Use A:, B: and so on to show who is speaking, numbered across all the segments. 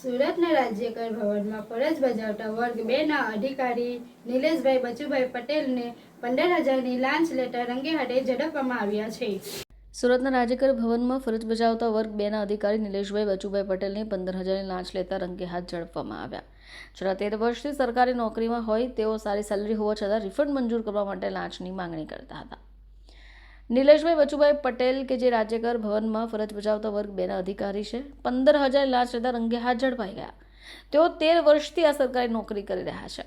A: સુરતના રાજ્યકર ભવનમાં ફરજ બજાવતા વર્ગ બે ના અધિકારી નિલેશભાઈ બચુભાઈ પટેલને પંદર હજારની લાંચ લેતા રંગે હાથે ઝડપવામાં આવ્યા છે.
B: સુરતના રાજ્યકર ભવનમાં ફરજ બજાવતા વર્ગ બેના અધિકારી નિલેશભાઈ બચુભાઈ પટેલને પંદર હજારની લાંચ લેતા રંગે હાથ ઝડપવામાં આવ્યા. છેલ્લા તેર વર્ષથી સરકારી નોકરીમાં હોય તેઓ સારી સેલરી હોવા છતાં રિફંડ મંજૂર કરવા માટે લાંચની માંગણી કરતા હતા. નિલેશભાઈ બચુભાઈ પટેલ કે જે રાજ્યકર ભવનમાં ફરજ બજાવતા વર્ગ બેના અધિકારી છે પંદર હજાર લાંચ લેતા રંગે હાથ ઝડપાઈ ગયા. તેઓ તેર વર્ષથી આ સરકારી નોકરી કરી રહ્યા છે.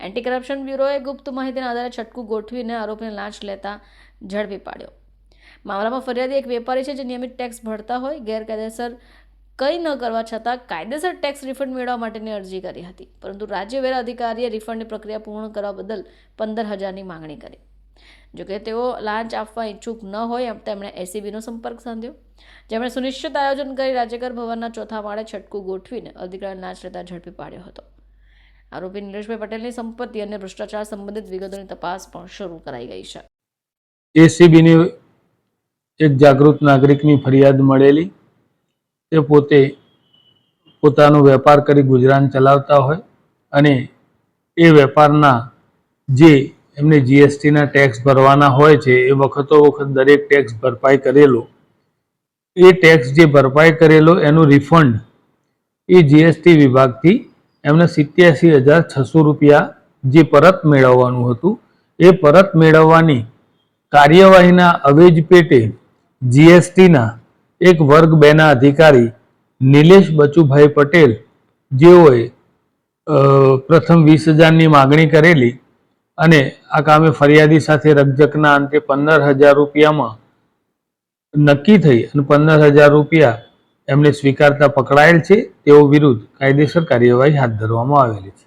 B: એન્ટી કરપ્શન બ્યુરોએ ગુપ્ત માહિતીના આધારે છટકું ગોઠવીને આરોપીને લાંચ લેતા ઝડપી પાડ્યો. મામલામાં ફરિયાદી એક વેપારી છે જે નિયમિત ટેક્સ ભરતા હોય, ગેરકાયદેસર કંઈ ન કરવા છતાં કાયદેસર ટેક્સ રિફંડ મેળવવા માટેની અરજી કરી હતી. પરંતુ રાજ્ય વેરા અધિકારીએ રિફંડની પ્રક્રિયા પૂર્ણ કરવા બદલ પંદર હજારની માંગણી કરી. જોકે તેઓ લાંચ આપવા ઈચ્છુક ન હોય તેમણે એસીબીનો સંપર્ક સાધ્યો. જેમણે સુનિશ્ચિત આયોજન કરી રાજ્યકર ભવનના ચોથા માળે છટકું ગોઠવીને અધિકારી લાંચ લેતા ઝડપી પાડ્યો હતો. આરોપી નીલેશભાઈ પટેલની સંપત્તિ અને ભ્રષ્ટાચાર સંબંધિત વિગતોની તપાસ પણ શરૂ કરાઈ ગઈ છે.
C: એસીબીની એક જાગૃત નાગરિકની ફરિયાદ મળેલી. તે પોતે પોતાનો વેપાર કરી ગુજરાન ચલાવતા હોય અને એ વેપારના જે એમને જીએસટીના ટેક્સ ભરવાના હોય છે, એ વખતો વખત દરેક ટેક્સ ભરપાઈ કરેલો. એ ટેક્સ જે ભરપાઈ કરેલો, એનું રિફંડ એ જીએસટી વિભાગથી એમને સિત્યાસી હજાર છસો રૂપિયા જે પરત મેળવવાનું હતું, એ પરત મેળવવાની કાર્યવાહીના અવેજ પેટે જીએસટીના એક વર્ગ બેના અધિકારી નિલેશ બચુભાઈ પટેલ જેઓએ પ્રથમ વીસ હજારની માગણી કરેલી અને આ કામે ફરિયાદી સાથે રકઝકના અંતે પંદર હજાર રૂપિયામાં નક્કી થઈ અને પંદર હજાર રૂપિયા એમને સ્વીકારતા પકડાયેલ છે તેઓ વિરુદ્ધ કાયદેસર કાર્યવાહી હાથ ધરવામાં આવેલી છે.